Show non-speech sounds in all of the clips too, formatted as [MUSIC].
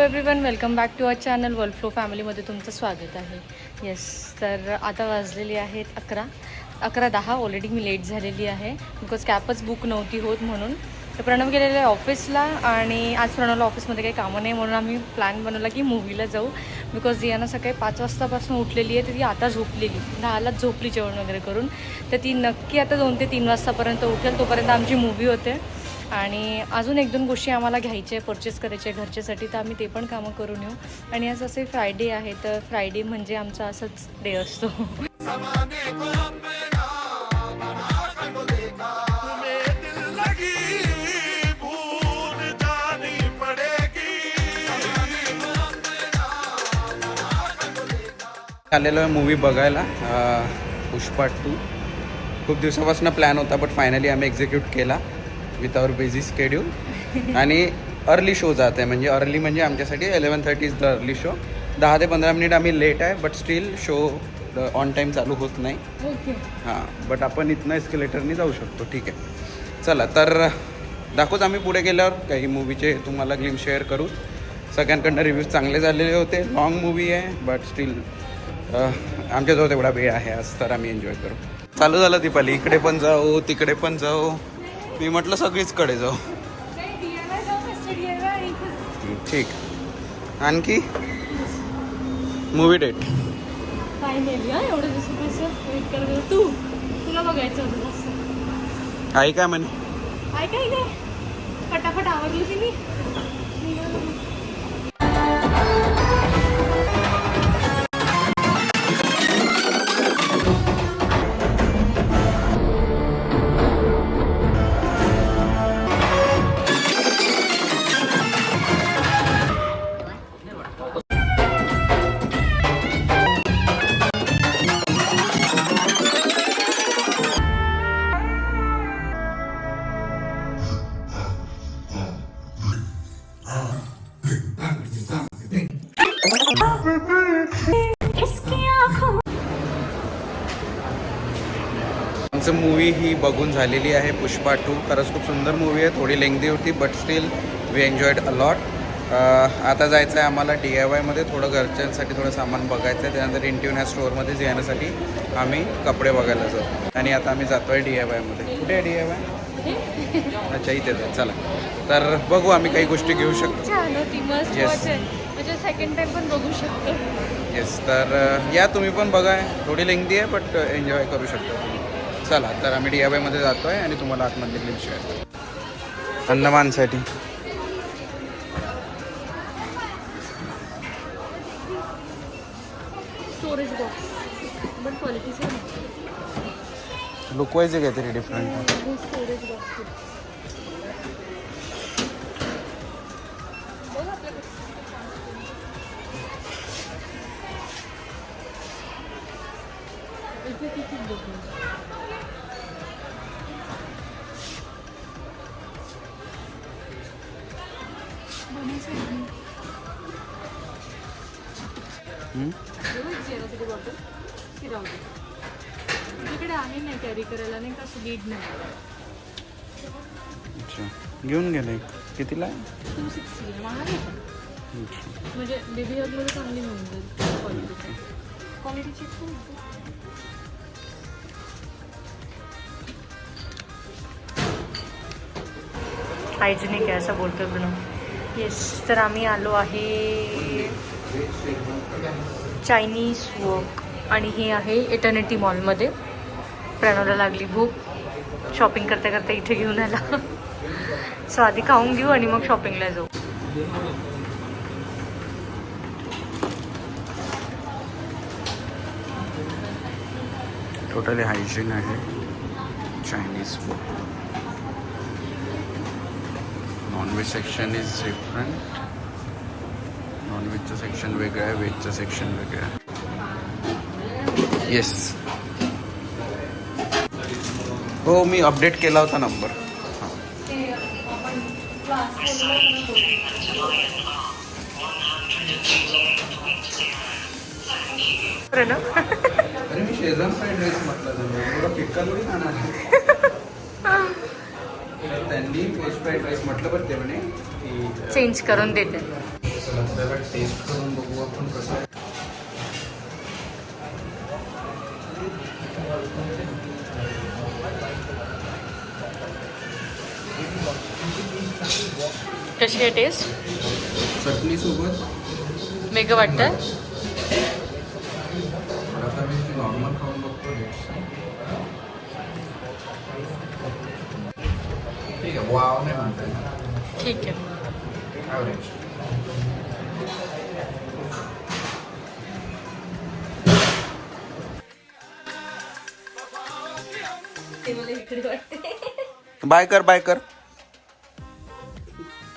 Everyone welcome back to our channel world flow फॅमिलीमध्ये तुमचं स्वागत आहे. येस तर आता वाजलेली आहेत अकरा. अकरा दहा ऑलरेडी मी लेट झालेली आहे. बिकॉज कॅबच बुक नव्हती होत म्हणून. तर प्रणव गेलेले आहे ऑफिसला आणि आज प्रणवला ऑफिसमध्ये काही कामं नाही म्हणून आम्ही प्लॅन बनवला की मूवीला जाऊ. बिकॉज दियाना सकाळी पाच वाजतापासून उठलेली आहे तर ती आता झोपलेली. दहालाच झोपली जेवण वगैरे करून. तर ती नक्की आता दोन ते तीन वाजतापर्यंत उठेल तोपर्यंत आमची मूवी होते. आणि अजून एक दोन गोष्टी आम्हाला घ्यायच्या आहे परचेस करायच्या आहे घरच्यासाठी तर आम्ही ते पण कामं करून येऊ. आणि आज असे फ्रायडे आहे तर फ्रायडे म्हणजे आमचा असंच डे असतो. आलेलो आहे मूवी बघायला पुष्पा टू खूप दिवसापासून प्लॅन होता बट फायनली आम्ही एक्झिक्यूट केला. With our busy schedule. आणि अर्ली शो जात आहे. म्हणजे अर्ली म्हणजे आमच्यासाठी eleven thirty is the early show दहा ते पंधरा मिनिट आम्ही लेट आहे but still show on time चालू होत नाही. हां बट आपण इथनं एस्केलेटरनी जाऊ शकतो. ठीक आहे. चला तर दाखवूच आम्ही पुढे गेल्यावर. काही मूवीचे तुम्हाला ग्लिम शेअर करू. सगळ्यांकडनं रिव्ह्यूज चांगले झालेले होते. लॉंग मूवी आहे बट स्टील आमच्याजवळ तेवढा वेळ आहे. आज तर आम्ही एन्जॉय करू. चालू झालं दीपाली. इकडे पण जाऊ तिकडे पण जाऊ. मी म्हटलं सगळीचकडे जाऊ. ठीक. आणखी? Movie date. तू? तुला बघायचं आई काय म्हणे? काय काय फटाफट आवडली तिने. बघून झालेली आहे पुष्पा टू. खरंच खूप सुंदर मूवी आहे. थोडी लेंगदी होती but still we enjoyed a lot आता जायचं आहे आम्हाला डी आय वायमध्ये थोडं घरच्यांसाठी थोडं सामान बघायचं आहे त्यानंतर इंट्यून ह्या स्टोअरमध्ये येण्यासाठी आम्ही कपडे बघायला जाऊ. आणि आता आम्ही जातो आहे डी आय वायमध्ये कुठे आहे डी आय वाय अच्छा इथे आहे. चला. तर बघू आम्ही काही गोष्टी घेऊ शकतो. आहे म्हणजे सेकंड टाइम पण बघू शकतो. येस तर या तुम्ही पण बघा. थोडी लेंगदी आहे बट एन्जॉय करू शकता. चला तर आम्ही डी आय वायमध्ये जातो आहे आणि तुम्हाला आतमधले क्लिप शेअर करतो. अंदमानसाठी स्टोरेज बॉक्स पण क्वालिटीचं लुकवाईज आहे काहीतरी डिफरंट स्टोरेज बॉक्स इथे तिकीट करायला नाही का? असं लीड नाही. अच्छा. घेऊन गेले. कितीला आहे? टू सिक्स्टी महाग आहे पण. म्हणजे बेबी हगमध्ये चांगली मिळून जाईल. क्वालिटीची क्वालिटीची खूप हायजेनिक आहे असं बोलतो प्रणव येस तर आम्ही आलो आहे चायनीज वॉक आणि हे आहे एटर्निटी मॉलमध्ये प्रणवला लागली भूक. शॉपिंग करता करता इथे घेऊन आला. सो आधी खाऊन घेऊ आणि मग शॉपिंगला जाऊ. टोटली हायजीन आहे. Chinese food non veg section is different नॉनव्हेजचं section वेगळं आहे व्हेजचं सेक्शन वेगळं आहे. येस हो मी अपडेट केला होता नंबर त्यांनी फ्राईड राईस म्हटलं पण ते म्हणे की चेंज करून देते. चला आपल्याला टेस्ट करून बघू आपण कसं कशी आहे टेस्ट चटणी सोबत. वेगळं वाटतं ठीक आहे वाव नाही म्हणता येणार. ठीक आहे. ॲव्हरेज बाय कर बाय कर.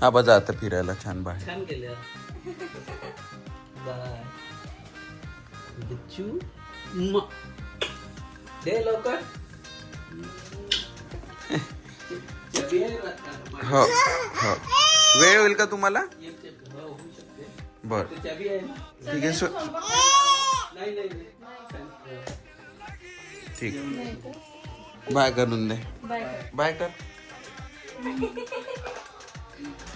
हा बघा आता फिरायला छान बाहेर छान केलं बाय बच्चू म. दे लवकर चवी आहे ना? हो हो वेळ होईल का तुम्हाला एक चक्कर. होऊ शकते. बर? ठीक आहे सो. ठीक बाय करून दे बाय बाय कर [LAUGHS]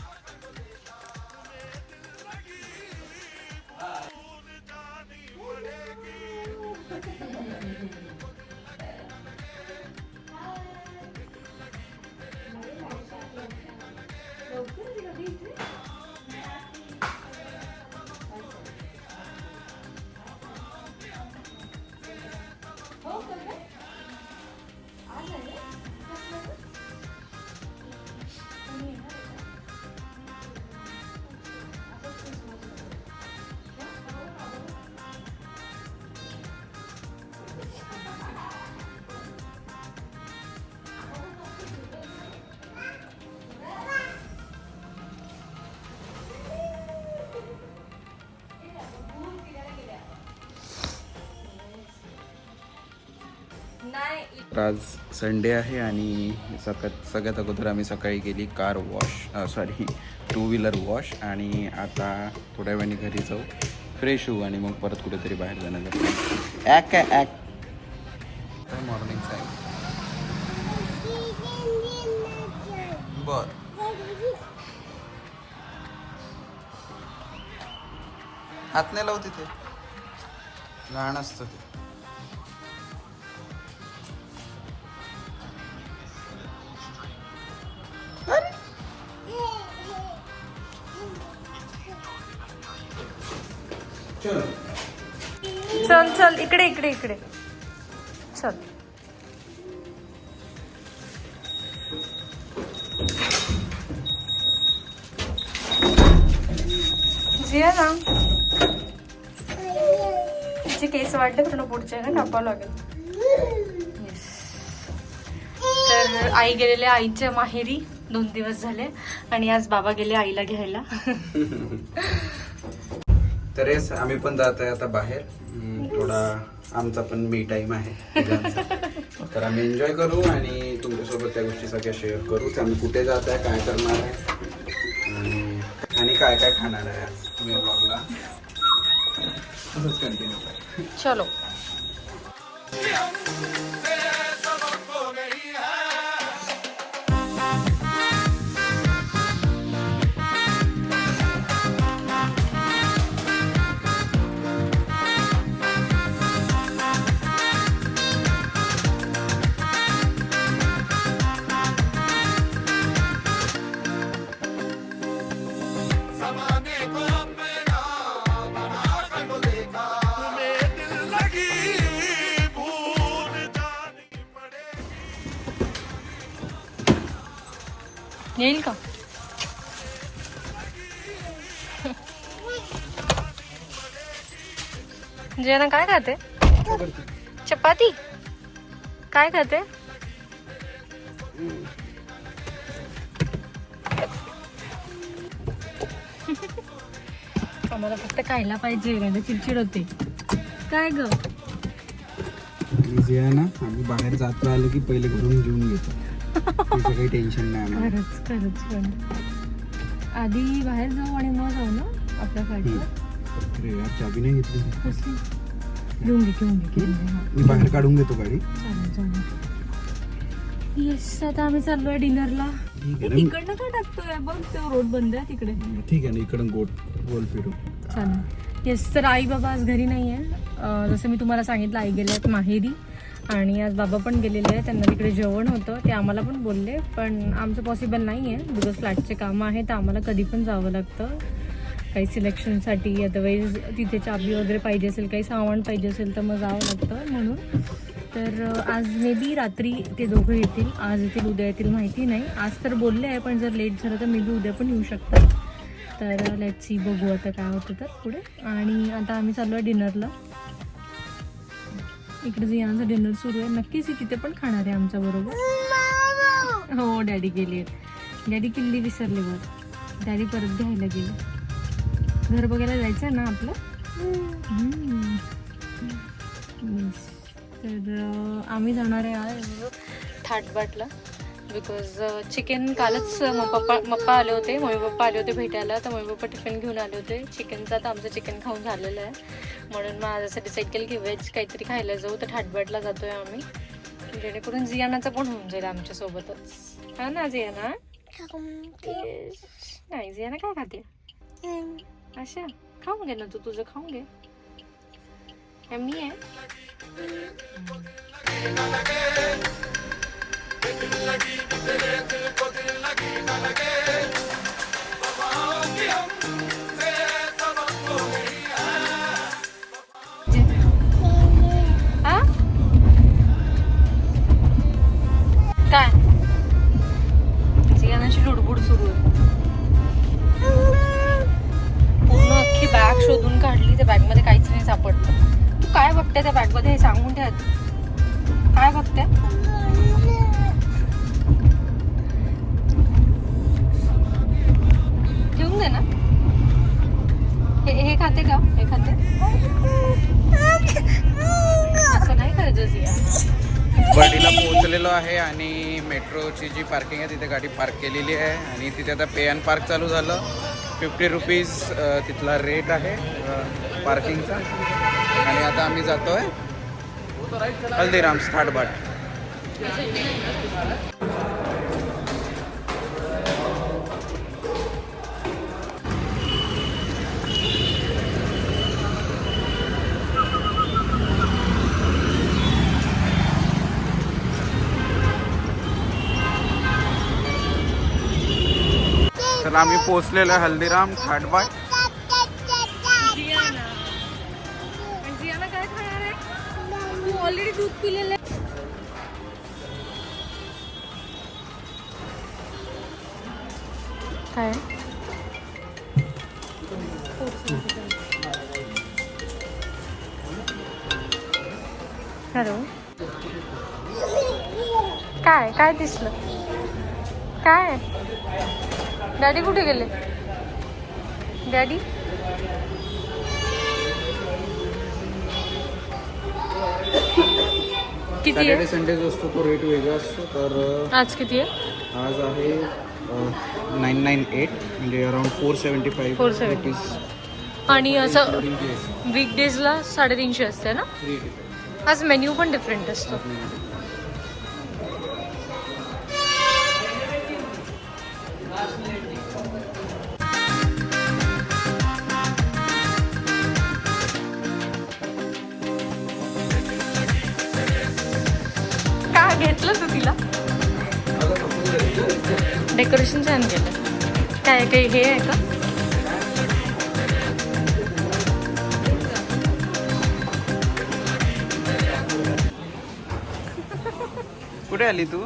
तर आज संडे आहे आणि सगळ्यात सगळ्यात अगोदर आम्ही सकाळी गेली car wash sorry two wheeler wash आणि आता थोड्या वेळाने घरी जाऊ. फ्रेश होऊ आणि मग परत कुठेतरी बाहेर जाण्याचं ॲक काय? ॲक मॉर्निंगचा आहे बर. हात नाही लावू तिथे लहान असतं ते. इकडे इकडे इकडे. चल. जिया ना. तिचे केस वाढले पूर्ण पुढचे ना टाकावं लागेल. तर आई गेलेले आईच्या माहेरी दोन दिवस झाले. आणि आज बाबा गेले आईला घ्यायला. [LAUGHS] तर आम्ही पण जात आहे आता बाहेर. थोडा आमचा पण मी टाईम आहे तर आम्ही एन्जॉय करू आणि तुमच्यासोबत त्या गोष्टी सगळ्या शेअर करू. आम्ही कुठे जात आहे काय करणार आहे आणि काय काय खाणार आहे आज तुम्ही ब्लॉगला असंच कंटिन्यू चलो. जेना काय खाते? चपाती? काय खाते? आम्हाला फक्त खायला पाहिजे नाही चिडचिड होते. काय ग? जे आहे ना आम्ही बाहेर जातो आलो की पहिले घरून जेवून घेतो. काही टेन्शन नाही आम्हाला. खरंच खरंच पण. आधी बाहेर जाऊ आणि मग जाऊ ना आपल्या फ्लाईटला अरे यार चाबी नाही घेतली. कसली? घेऊन घे घेऊन घे घेऊन घे. हा मी बाहेर काढून घेतो गाडी. चालेल चालेल. येस आता आम्ही चाललोय डिनरला. ठीक आहे ना तिकडनं काय टाकतोय? बघ तो रोड बंद आहे तिकडे. ठीक आहे ना इकडून गोल गोल फिरू चालेल. येस तर आई बाबा आज घरी नाही आहे. जसं मी तुम्हाला सांगितलं आई गेले आहेत माहेरी. आणि आज बाबा पण गेलेले आहेत. त्यांना तिकडे जेवण होतं. ते आम्हाला पण बोलले पण आमचं पॉसिबल नाही आहे बिकॉज फ्लॅटचे कामं आहेत तर आम्हाला कधी पण जावं लागतं. काही सिलेक्शनसाठी अदरवाईज तिथे चाबी वगैरे पाहिजे असेल काही सामान पाहिजे असेल तर मग जावं लागतं म्हणून. तर आज मे बी रात्री ते दोघं येतील. आज येतील उद्या येतील माहिती नाही. आज तर बोलले आहे पण जर लेट झालं तर मे बी उद्या पण येऊ शकतात. तर लेट सी बघू आता काय होतं तर पुढे. आणि आता आम्ही चाललो आहे डिनरला इकडे जियांचं डिनर सुरू आहे. नक्कीच ही तिथे पण खाणार आहे आमच्या बरोबर. हो डॅडी गेली आहेत डॅडी किल्ली विसरले बघ. डॅडी परत घ्यायला गेले. घर बघायला जायचं आहे ना आपलं. तर आम्ही जाणार आहे आज. थाटबाटला बिकॉज चिकन कालच म पप्पा पप्पा आले होते. मम्मी पप्पा आले होते भेटायला. तर मम्मी पप्पा टिफिन घेऊन आले होते. चिकनचा तर आमचं चिकन खाऊन झालेलं आहे. म्हणून मग आज असं डिसाईड केलं की व्हेज काहीतरी खायला जाऊ. तर थाटबाटला जातोय आम्ही. जेणेकरून जियानाचं पण होऊन जाईल आमच्यासोबतच हा ना जियाना. नाही जियाना काय खाते? अच्छा खाऊन घे ना तू तुझं खाऊन घे मी आहे बर्डीला पोहोचलेलो आहे आणि मेट्रोची जी पार्किंग आहे तिथे गाडी पार्क केलेली आहे. आणि तिथे आता पे अँड पार्क चालू झालं. फिफ्टी रुपीज तिथला रेट आहे पार्किंगचा. आणि आता आम्ही जातो आहे हल्दीराम्स थाटबाट तर आम्ही पोहोचलेलो आहे हल्दीराम थाटबाट जियाना. पण जियाना काय खाणार आहे? तू ऑलरेडी दूध पिलेलं आहे. काय? हॅलो. काय? काय दिसलं? काय? डॅडी कुठे गेले? डॅडी? किती सॅटर्डे आहे संडे जो असतो तो रेट वेगळा असतो तर आज किती आहे? आज आहे नाईन नाईन एट म्हणजे अराउंड फोर सेवन्टी फाईव्ह 475. आणि असं वीकडेजला साडेतीनशे असते ना? आज मेन्यू पण डिफरंट असतो. डेकोरेशन छान केलं. काय काही हे आहे का? कुठे आली तू?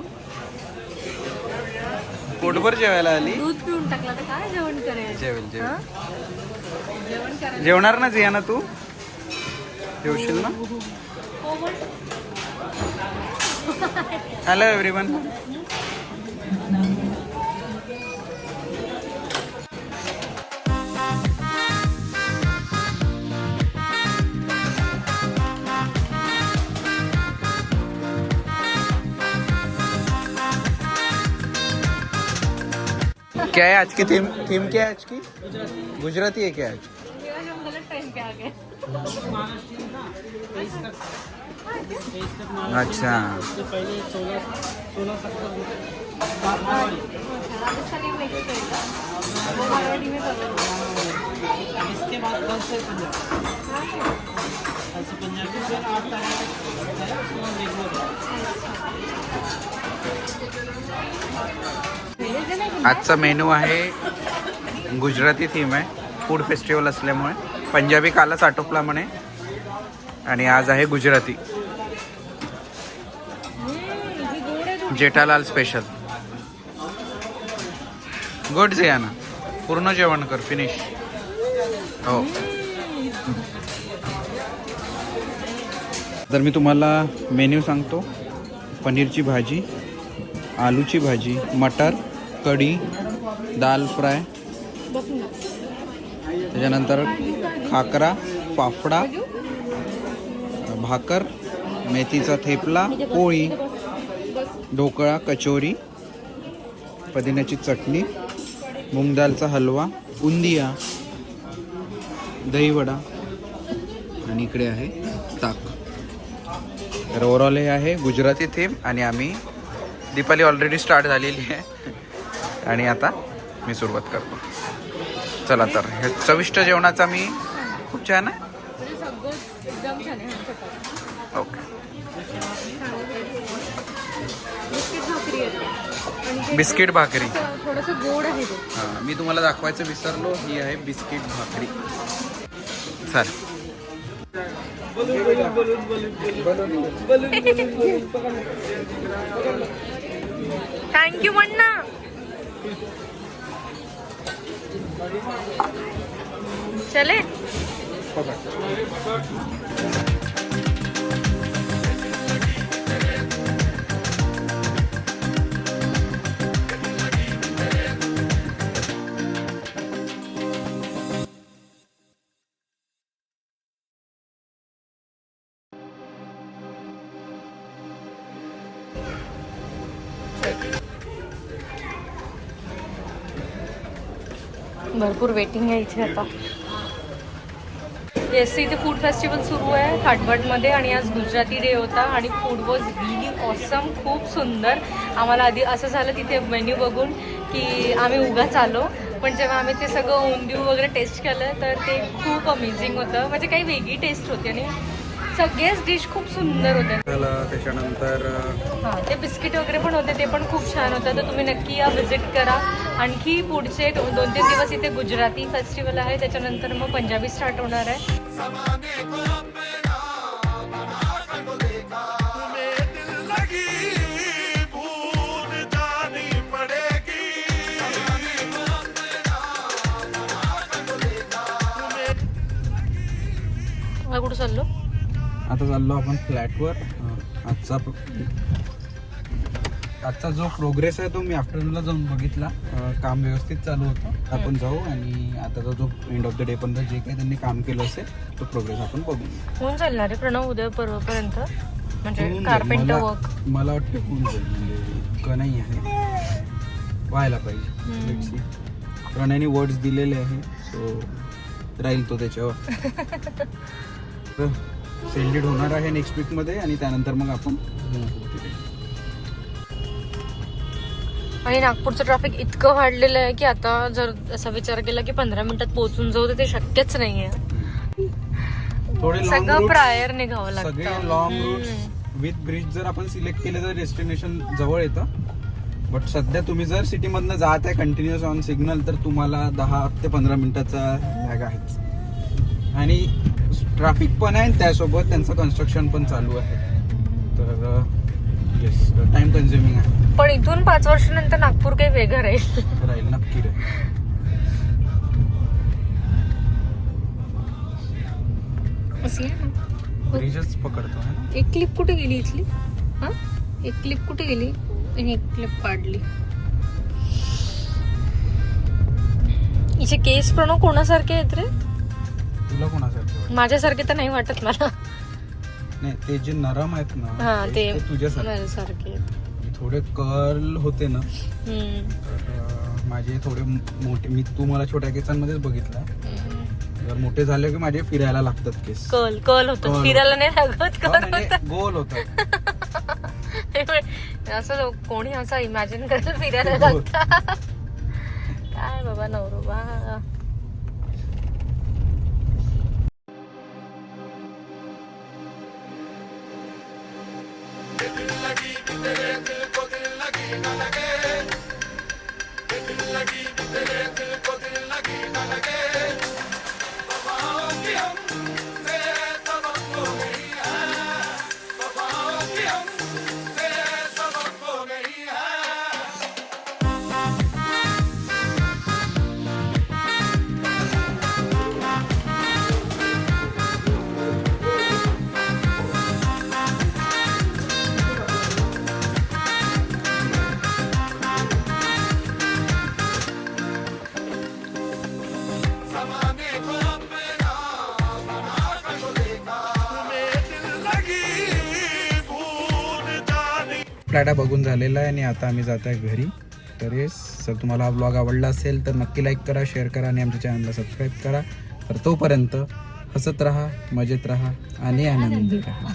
पोटभर जेवायला आली? दूध पिऊन टाकला तर काय जेवण करायचं जेवेल जेवण जेवणार ना जिया ना तू? जेवशील ना? हॅलो एव्हरीवन क्या है आज की थीम थीम क्या है आज की? गुजराती है क्या आज? अच्छा। इसके बाद कल से कल से फिर है आजचा मेनू आहे गुजराती थीम आहे. फूड फेस्टिवल असल्यामुळे. पंजाबी कालच आटोपला म्हणे. आणि आज आहे गुजराती. जेठालाल स्पेशल गुड जियाना पूर्ण जेवण कर फिनिश हो. तर मी तुम्हाला मेन्यू सांगतो पनीरची भाजी आलूची भाजी मटर कढी दाल फ्राय त्याच्यानंतर खाकरा फाफडा भाकर मेथीचा थेपला पोळी ढोकळा कचोरी पुदिन्याची चटणी मुंगदालचा हलवा उंदिया दहीवडा आणि इकडे आहे ताक. तर ओव्हरऑल हे आहे गुजराती थीम आणि आम्ही दीपाली ऑलरेडी स्टार्ट झालेली आहे. आणि आता मी सुरुवात करतो. चला तर हे चविष्ट जेवणाचा मी खूप छान आहे? ओके. बिस्किट भाकरी. गोड आहे हां मी तुम्हाला दाखवायचं विसरलो ही आहे बिस्किट भाकरी. चालेल. थँक्यू म्हणा चले भरपूर वेटिंग आहे इथे आता. येस इथे फूड फेस्टिवल सुरू आहे खाटबटमध्ये आणि आज गुजराती डे होता आणि फूड वॉज रिली ऑसम खूप सुंदर. आम्हाला आधी असं झालं तिथे मेन्यू बघून की आम्ही उगाच आलो पण जेव्हा आम्ही ते सगळं उंदीव वगैरे टेस्ट केलं तर ते खूप अमेझिंग होतं. म्हणजे काही वेगळी टेस्ट होती आणि सगळेच डिश खूप सुंदर झालं त्याच्यानंतर हां ते बिस्किट वगैरे पण होते ते पण खूप छान होतं. तर तुम्ही नक्की या व्हिजिट करा. आणखी पुढचे दोन तीन दिवस इथे गुजराती फेस्टिवल आहे त्याच्यानंतर मग पंजाबी स्टार्ट होणार आहे. कुठं चाललो? आता चाललो आपण फ्लॅटवर. आजचा आजचा जो प्रोग्रेस आहे तो मी आफ्टरनूनला जाऊन बघितला. काम व्यवस्थित चालू होतं. आपण जाऊ आणि आताचा जो एंड ऑफ द डे पर्यंत जे काही त्यांनी काम केलं असेल तो प्रोग्रेस आपण बघू होऊन चालणार आहे प्रणव उद्या परवापर्यंत? म्हणजे. कार्पेंटर मला- वर्क मला वाटतं होऊन जाईल. म्हणजे इतकं नाही आहे. व्हायला पाहिजे. प्रणयने वर्ड्स दिलेले आहे सो राहील तो त्याच्यावर. [LAUGHS] सेंडेड होणार आहे नेक्स्ट वीकमध्ये आणि त्यानंतर मग आपण. आणि नागपूरचं ट्रॅफिक इतकं वाढलेलं आहे की आता जर असा विचार केला की पंधरा मिनिटात पोहोचून जाऊ ते शक्यच नाहीये सगळं प्रायर निघावं लागतं लॉंग. रूट्स विथ ब्रिज जर आपण सिलेक्ट केले तर डेस्टिनेशन जवळ येतं बट सध्या तुम्ही जर सिटीमधनं जात आहे कंटिन्युअस ऑन सिग्नल तर तुम्हाला दहा ते पंधरा मिनिटाचा लॅग आहेच आणि ट्रॅफिक पण आहे आणि त्यासोबत त्यांचं कन्स्ट्रक्शन पण चालू आहे. तर येस टाइम कन्झ्युमिंग आहे. पण इथून पाच वर्षानंतर नागपूर काही वेगळं राहील. राहील नक्की राहील. ब्रिजच पकडतो है ना? एक क्लिप कुठे गेली इथली? हा? एक क्लिप कुठे गेली? आणि एक क्लिप काढली. हिचे केस प्रणव कोणासारखे आहेत रे? तुला कोणासारखं? वाटतं? माझ्यासारखे तर नाही वाटत मला. नाही ते जे नरम आहेत ना हा ते तुझ्यासारखे. माझ्यासारखे आहेत. थोडे कर्ल होते ना हम्म. तर अं, माझे थोडे मोठे मी तू मला छोट्या केसांमध्येच बघितला. हम्म. जर मोठे झाले की माझे फिरायला लागतात केस. कल कल होतो. कल. फिरायला नाही लागत हो, कल म्हणजे होतं. गोल होतात असं लोक- कोणी असं इमॅजिन करेल फिरायला. [LAUGHS] लागतं काय बाबा नवरोबा. गाड्या बघून झालेला आहे आणि आता आम्ही जात आहे घरी. तर येस जर तुम्हाला हा ब्लॉग आवडला असेल तर नक्की लाईक करा शेअर करा आणि आमच्या चॅनलला सबस्क्राईब करा. तर तोपर्यंत हसत राहा मजेत राहा आणि आनंदी राहा.